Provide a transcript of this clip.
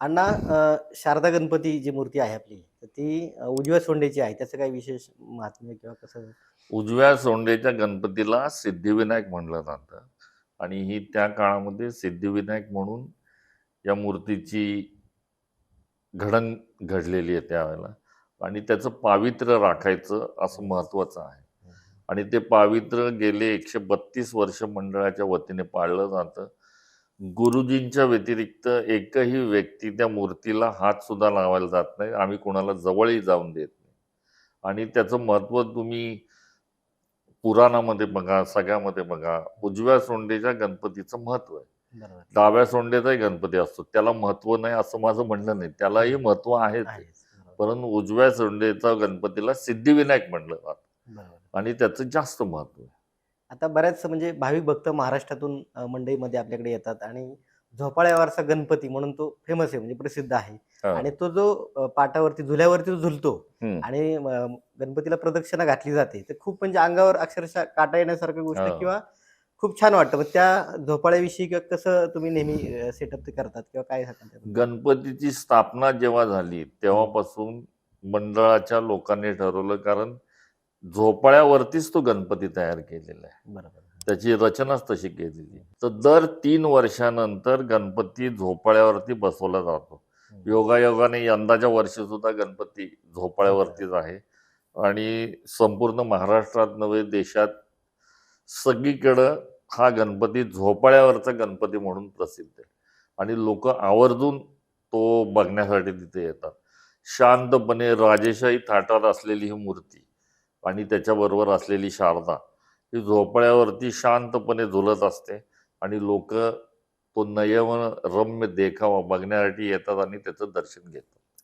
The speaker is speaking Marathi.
अण्णा शारदा गणपती जी मूर्ती आहे आपली ती उजव्या सोंडेची आहे. त्याचं काही विशेष महात्म्य किंवा कसं? उजव्या सोंडेच्या गणपतीला सिद्धिविनायक म्हणलं जातं. आणि ही त्या काळामध्ये सिद्धिविनायक म्हणून या मूर्तीची घडण घडलेली आहे त्यावेळेला. आणि त्याचं पावित्र्य राखायचं असं महत्वाचं आहे. आणि ते पावित्र्य गेले एकशे बत्तीस वर्ष मंडळाच्या वतीने पाळलं जातं. गुरुजींच्या व्यतिरिक्त एकही व्यक्ती त्या मूर्तीला हात सुद्धा लावायला जात नाही. आम्ही कोणाला जवळही जाऊन देत नाही. आणि त्याचं महत्त्व तुम्ही पुराणामध्ये बघा सगळ्यामध्ये बघा. उजव्या सोंडेच्या गणपतीचं महत्त्व आहे. डाव्या सोंडेचाही गणपती असतो. त्याला महत्त्व नाही असं माझं म्हणणं नाही. त्यालाही महत्त्व आहेच. आहे. परंतु उजव्या सोंडेचा गणपतीला सिद्धिविनायक म्हणलं जातं. आणि त्याचं जास्त महत्त्व आहे. आता बऱ्याच म्हणजे भाविक भक्त महाराष्ट्रातून मंडईमध्ये आपल्याकडे येतात आणि झोपाळ्यावरचा गणपती म्हणून तो फेमस आहे म्हणजे प्रसिद्ध आहे हा. आणि तो जो पाटावरती झुल्यावरती झुलतो. आणि गणपतीला प्रदक्षिणा घातली जाते तर खूप म्हणजे अंगावर अक्षरशः काटा येण्यासारखी गोष्ट हा. किंवा खूप छान वाटतं मग त्या झोपाळ्याविषयी किंवा कसं तुम्ही नेहमी सेटअप ते करतात किंवा काय त्याबद्दल? गणपतीची स्थापना जेव्हा झाली तेव्हापासून मंडळाच्या लोकांनी ठरवलं कारण झोपाळ्यावरतीच तो गणपती तयार केलेला आहे. बरोबर. त्याची रचनाच तशी केलेली. तर दर तीन वर्षानंतर गणपती झोपाळ्यावरती बसवला जातो. योगायोगाने यंदाच्या वर्षी सुद्धा गणपती झोपाळ्यावरतीच आहे. आणि संपूर्ण महाराष्ट्रात नव्हे देशात सगळीकडं हा गणपती झोपाळ्यावरचा गणपती म्हणून प्रसिद्ध आहे. आणि लोक आवर्जून तो बघण्यासाठी तिथे येतात. शांतपणे राजेशाही थाटात असलेली ही मूर्ती आणि त्याच्याबरोबर असलेली शारदा ही झोपड्यावरती शांतपणे झुलत असते आणि लोक तो नयवन रम्य देखावा बघण्यासाठी येतात आणि त्याचं दर्शन घेतात.